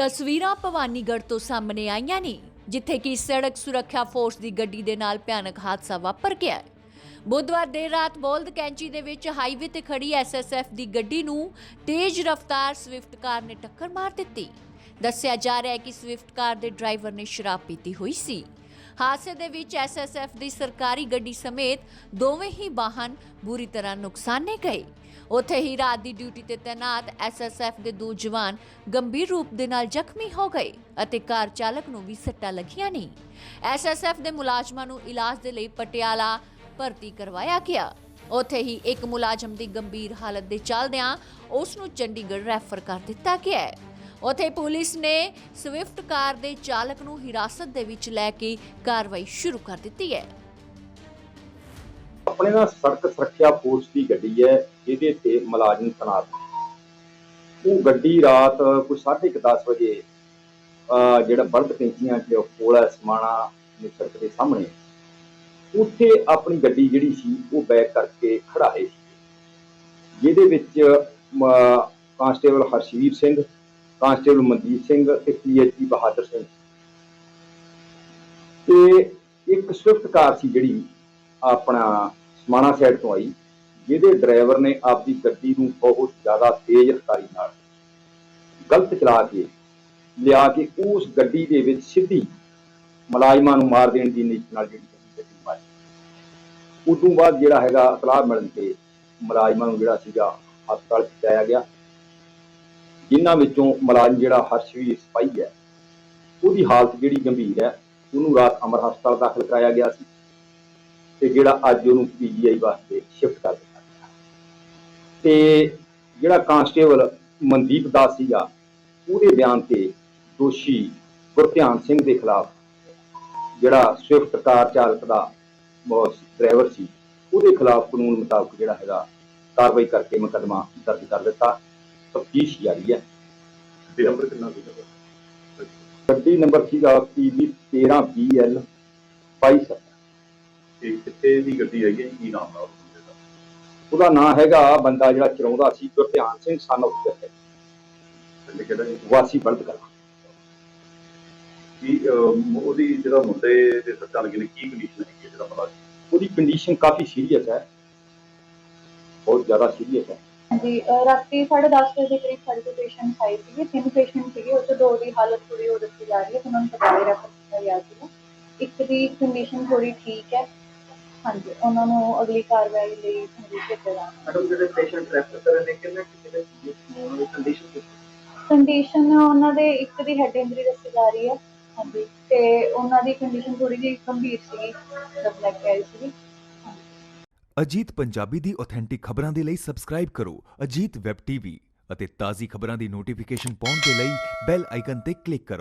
ਤਸਵੀਰਾਂ ਭਵਾਨੀਗੜ੍ਹ ਤੋਂ ਸਾਹਮਣੇ ਆਈਆਂ ਨੇ, ਜਿੱਥੇ ਕਿ ਸੜਕ ਸੁਰੱਖਿਆ ਫੋਰਸ ਦੀ ਗੱਡੀ ਦੇ ਨਾਲ ਭਿਆਨਕ ਹਾਦਸਾ ਵਾਪਰ ਗਿਆ ਹੈ। ਬੁੱਧਵਾਰ ਦੇਰ ਰਾਤ ਬੋਲਦ ਕੈਂਚੀ ਦੇ ਵਿੱਚ ਹਾਈਵੇ ਤੇ ਖੜੀ ਐਸਐਸਐਫ ਦੀ ਗੱਡੀ ਨੂੰ ਤੇਜ਼ ਰਫ਼ਤਾਰ ਸਵਿਫਟ ਕਾਰ ਨੇ ਟੱਕਰ ਮਾਰ ਦਿੱਤੀ। ਦੱਸਿਆ ਜਾ ਰਿਹਾ ਹੈ ਕਿ ਸਵਿਫਟ ਕਾਰ ਦੇ ਡਰਾਈਵਰ ਨੇ ਸ਼ਰਾਬ ਪੀਤੀ ਹੋਈ ਸੀ। ਹਾਦਸੇ ਦੇ ਵਿੱਚ ਐਸਐਸਐਫ ਦੀ ਸਰਕਾਰੀ ਗੱਡੀ ਸਮੇਤ ਦੋਵੇਂ ਹੀ ਵਾਹਨ ਬੁਰੀ ਤਰ੍ਹਾਂ ਨੁਕਸਾਨੇ ਗਏ। ਉੱਥੇ ਹੀ ਰਾਤ ਦੀ ਡਿਊਟੀ ਤੇ ਤੈਨਾਤ ਐਸਐਸਐਫ ਦੇ ਦੋ ਜਵਾਨ ਗੰਭੀਰ ਰੂਪ ਦੇ ਨਾਲ ਜ਼ਖਮੀ ਹੋ ਗਏ ਅਤੇ ਕਾਰ ਚਾਲਕ ਨੂੰ ਵੀ ਸੱਟਾਂ ਲੱਗੀਆਂ ਨੇ। ਐਸਐਸਐਫ ਦੇ ਮੁਲਾਜ਼ਮਾਂ ਨੂੰ ਇਲਾਜ ਦੇ ਲਈ ਪਟਿਆਲਾ ਭਰਤੀ ਕਰਵਾਇਆ ਗਿਆ। ਉੱਥੇ ਹੀ ਇੱਕ ਮੁਲਾਜ਼ਮ ਦੀ ਗੰਭੀਰ ਹਾਲਤ ਦੇ ਚੱਲਦਿਆਂ ਉਸ ਨੂੰ ਚੰਡੀਗੜ੍ਹ ਰੈਫਰ ਕਰ ਦਿੱਤਾ ਗਿਆ ਹੈ। ਉੱਥੇ ਪੁਲਿਸ ਨੇ ਸਵਿਫਟ ਕਾਰ ਦੇ ਚਾਲਕ ਨੂੰ ਹਿਰਾਸਤ ਦੇ ਵਿੱਚ ਲੈ ਕੇ ਕਾਰਵਾਈ ਸ਼ੁਰੂ ਕਰ ਦਿੱਤੀ ਹੈ। ਆਪਣੇ ਨਾਲ ਸੜਕ ਸੁਰੱਖਿਆ ਫੋਰਸ ਦੀ ਗੱਡੀ ਹੈ, ਜਿਹਦੇ ਤੇ ਮੁਲਾਜ਼ਮ ਤੈਨਾਤ ਉਹ ਗੱਡੀ ਰਾਤ ਕੋਈ 10:30 ਵਜੇ ਜਿਹੜਾ ਬਲਦ ਕੈਂਚੀਆਂ ਚ ਕੋਲ ਸਮਾਣਾ ਨੂੰ ਸੜਕ ਦੇ ਸਾਹਮਣੇ। ਉੱਥੇ ਆਪਣੀ ਗੱਡੀ ਜਿਹੜੀ ਸੀ, ਉਹ ਬੈਕ ਕਰਕੇ ਖੜਾਏ ਸੀ। ਜਿਹਦੇ ਵਿੱਚ ਕਾਂਸਟੇਬਲ ਹਰਸ਼ੀਰ ਸਿੰਘ, ਕਾਂਸਟੇਬਲ ਮਨਦੀਪ ਸਿੰਘ ਤੇ ਪੀਐਚਪੀ ਬਹਾਦਰ ਸਿੰਘ। ਤੇ ਇੱਕ ਸਵਿਫਟ ਕਾਰ ਸੀ ਜਿਹੜੀ ਆਪਣਾ ਮਾਣਾ ਸਾਈਡ ਤੋਂ ਆਈ, ਜਿਹਦੇ ਡਰਾਈਵਰ ਨੇ ਆਪਦੀ ਗੱਡੀ ਨੂੰ ਬਹੁਤ ਜ਼ਿਆਦਾ ਤੇਜ਼ ਰਫ਼ਤਾਰੀ ਨਾਲ ਗਲਤ ਚਲਾ ਕੇ ਲਿਆ ਕੇ ਉਸ ਗੱਡੀ ਦੇ ਵਿੱਚ ਸਿੱਧੀ ਮੁਲਾਜ਼ਮਾਂ ਨੂੰ ਮਾਰ ਦੇਣ ਦੀ ਨੀਤ ਨਾਲ ਜਿਹੜੀ ਗੱਡੀ ਮਾਰੀ। ਤੋਂ ਬਾਅਦ ਜਿਹੜਾ ਹੈਗਾ ਇਤਲਾਹ ਮਿਲਣ ਤੇ ਮੁਲਾਜ਼ਮਾਂ ਨੂੰ ਜਿਹੜਾ ਸੀਗਾ ਹਸਪਤਾਲ ਪਹੁੰਚਾਇਆ ਗਿਆ। ਜਿਨ੍ਹਾਂ ਵਿੱਚੋਂ ਮੁਲਾਜ਼ਮ ਜਿਹੜਾ ਹਰਸ਼ਵੀਰ ਸਿਪਾਹੀ ਹੈ, ਉਹਦੀ ਹਾਲਤ ਜਿਹੜੀ ਗੰਭੀਰ ਹੈ, ਉਹਨੂੰ ਰਾਤ ਅਮਰ ਹਸਪਤਾਲ ਦਾਖਲ ਕਰਾਇਆ ਗਿਆ ਸੀ। ਤੇ ਜਿਹੜਾ ਅੱਜ ਉਹਨੂੰ ਪੀਜੀਆਈ ਵਾਸਤੇ ਸ਼ਿਫਟ ਕਰ ਦਿੱਤਾ ਗਿਆ। ਤੇ ਜਿਹੜਾ ਕਾਂਸਟੇਬਲ ਮਨਦੀਪ ਦਾਸ ਸੀਗਾ ਉਹਦੇ ਬਿਆਨ ਤੇ ਦੋਸ਼ੀ ਗੁਰਧਿਆਨ ਸਿੰਘ ਦੇ ਖਿਲਾਫ ਜਿਹੜਾ ਸਵਿਫਟ ਕਾਰ ਚਾਲਕ ਦਾ ਡਰਾਈਵਰ ਸੀ ਉਹਦੇ ਖਿਲਾਫ ਕਾਨੂੰਨ ਮੁਤਾਬਕ ਜਿਹੜਾ ਹੈਗਾ ਕਾਰਵਾਈ ਕਰਕੇ ਮੁਕੱਦਮਾ ਦਰਜ ਕਰ ਦਿੱਤਾ। ਤਫਤੀਸ਼ ਜਾਰੀ ਹੈ। ਤੇ ਨੰਬਰ ਕਿੰਨਾ ਸੀਗਾ ਗੱਡੀ ਨੰਬਰ ਸੀਗਾ ਪੀਬੀ 13BL 2270 ਤੇ ਕਿੱਥੇ ਦੀ ਗੱਡੀ ਹੈਗੀ ਹੈ ਜੀ? ਕੀ ਨਾਮ ਦਾ ਉਸ ਬੰਦੇ ਦਾ? ਉਹਦਾ ਨਾਂ ਹੈਗਾ ਬੰਦਾ ਜਿਹੜਾ ਚਲਾਉਂਦਾ ਸੀ ਗੁਰਧਿਆਨ ਸਿੰਘ ਸਨ ਜੱਟ ਪਿੰਡ ਕਿਹੜਾ ਜੀ? ਵਾਸੀ ਬਲਦ ਕਲਾ। ਕੀ ਅਮ, ਉਹਦੀ ਜਿਹੜਾ ਮੁੰਡੇ ਦੇ ਸੱਟਾਂ ਲੱਗੀਆਂ ਨੇ ਕੀ ਕੰਡੀਸ਼ਨ ਹੈਗੀ ਹੈ ਜਿਹੜਾ ਮਲਾਜ ਉਹਦੀ ਕੰਡੀਸ਼ਨ ਕਾਫੀ ਸੀਰੀਅਸ ਹੈ। ਬਹੁਤ ਜ਼ਿਆਦਾ ਸੀਰੀਅਸ ਹੈ। ਜੀ ਅਹ ਰਾਤੀ 10:30 ਵਜੇ ਦੇ ਕਰੀਬ ਸਾਡੇ ਕੋਲ ਪੇਸ਼ੈਂਟ ਆਏ ਸੀਗੇ। ਤਿੰਨ ਪੇਸ਼ੈਂਟ ਸੀਗੇ ਉਹ 'ਚੋਂ ਦੋ ਦੀ ਹਾਲਤ ਥੋੜੀ ਹੋ ਦੱਸੀ ਜਾ ਰਹੀ ਹੈ ਤੇ ਉਹਨਾਂ ਨੂੰ ਪਟਿਆਲੇ ਰੈਫਰ ਕੀਤਾ ਗਿਆ ਸੀਗਾ। ਇੱਕ ਦੀ ਕੰਡੀਸ਼ਨ ਥੋੜੀ ਠੀਕ ਹੈ ਹਾਂਜੀ ਉਹਨਾਂ ਨੂੰ ਅਗਲੀ ਕਾਰਵਾਈ ਲਈ ਜਾਣਾ। ਮੈਡਮ ਜਿਹੜੇ ਪੇਸ਼ੈਂਟ ਰੈਫਰ ਕਰਨ ਕਿੰਨੇ ਕਿਸੇ ਦੇ ਉਹਨਾਂ ਦੀ ਕੰਡੀਸ਼ਨ ਕੰਡੀਸ਼ਨ ਉਹਨਾਂ ਦੇ ਇੱਕ ਦੀ ਹੈਡ ਇੰਜਰੀ ਦੱਸੀ ਜਾ ਰਹੀ ਹੈ ਹਾਂਜੀ ਤੇ ਉਹਨਾਂ ਦੀ ਕੰਡੀਸ਼ਨ ਥੋੜੀ ਜਿਹੀ ਗੰਭੀਰ ਸੀਗੀ ਜਦ ਲੈ ਕੇ ਆਈ ਸੀਗੀ। ਅਜੀਤ ਪੰਜਾਬੀ ਦੀ ਆਥੈਂਟਿਕ ਖਬਰਾਂ ਦੇ ਲਈ ਸਬਸਕ੍ਰਾਈਬ ਕਰੋ ਅਜੀਤ ਵੈਬ ਟੀਵੀ ਅਤੇ ਤਾਜ਼ੀ ਖਬਰਾਂ ਦੀ ਨੋਟੀਫਿਕੇਸ਼ਨ ਪਾਉਣ ਦੇ ਲਈ ਬੈਲ ਆਈਕਨ ਤੇ ਕਲਿੱਕ ਕਰੋ।